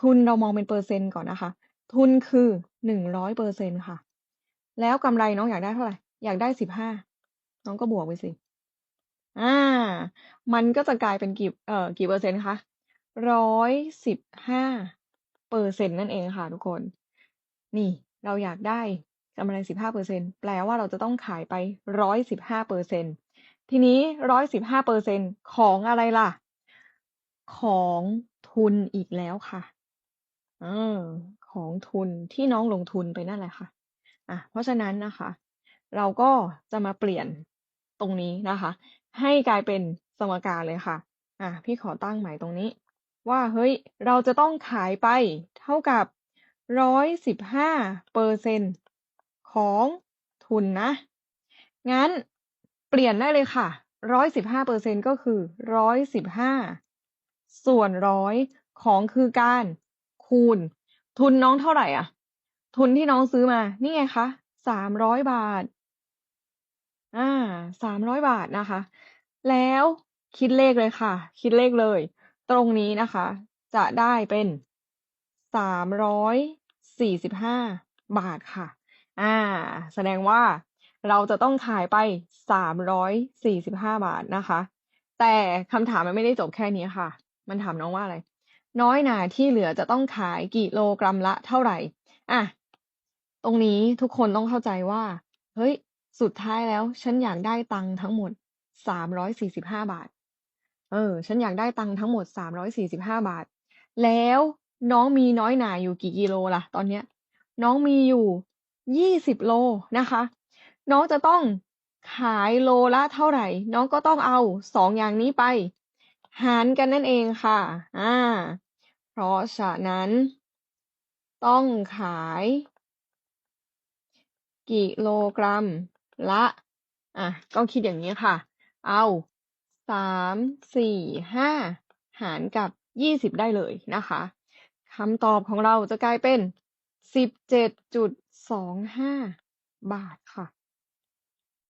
ทุนเรามองเป็นเปอร์เซ็นต์ก่อนนะคะ ทุนคือ100%ค่ะ แล้วกำไรน้องอยากได้เท่าไหร่?อยากได้15น้องก็บวกไปสิ อ่า มันก็จะกลายเป็นกี่เอ่อกี่เปอร์เซ็นต์คะ?115%นั่นเองค่ะทุกคน นี่เราอยากได้กำไร15%แปลว่าเราจะต้องขายไป115%ทีนี้115%ของอะไรล่ะ?ของทุนอีกแล้วค่ะ เออ ของทุนที่น้องลงทุนไปนั่นแหละค่ะอาเพราะฉะนั้นนะคะ เราก็จะมาเปลี่ยนตรงนี้นะคะ ให้กลายเป็นสมการเลยค่ะอาพี่ขอตั้งใหม่ตรงนี้ ว่าเฮ้ย เราจะต้องขายไปเท่ากับ115%ของทุนนะ งั้นเปลี่ยนได้เลยค่ะ115%ก็คือ115ส่วน100ของคือการ คูณ ทุนน้องเท่าไหร่อะ?ทุนที่น้องซื้อมา นี่ไงคะ300บาท อ่า300บาทนะคะ แล้วคิดเลขเลยค่ะ คิดเลขเลย ตรงนี้นะคะ จะได้เป็น345บห้าบาทค่ะ อ่า แสดงว่าเราจะต้องขายไป345บาทนะคะ แต่คำถามมันไม่ได้จบแค่นี้ค่ะ มันถามน้องว่าอะไร? น้อยหนาที่เหลือจะต้องขายกิโลกรัมละเท่าไหร่?อาตรงนี้ทุกคนต้องเข้าใจว่า เฮ้ย สุดท้ายแล้ว ฉันอยากได้ตังค์ทั้งหมด345บห้าบาท เออ ฉันอยากได้ตังค์ทั้งหมด345บห้าบาท แล้วน้องมีน้อยหนาอยู่กี่กิโลล่ะ ตอนเนี้ย?น้องมีอยู่20โลนะคะ น้องจะต้องขายโลละเท่าไหร่?น้องก็ต้องเอา2องอย่างนี้ไป หารกันนั่นเองค่ะ อ่า เพราะฉะนั้น ต้องขาย กิโลกรัมละอาก็คิดอย่างงี้ค่ะ เอา3 4 5หารกับ20ได้เลยนะคะคำตอบของเราจะกลายเป็น17.25บาทค่ะ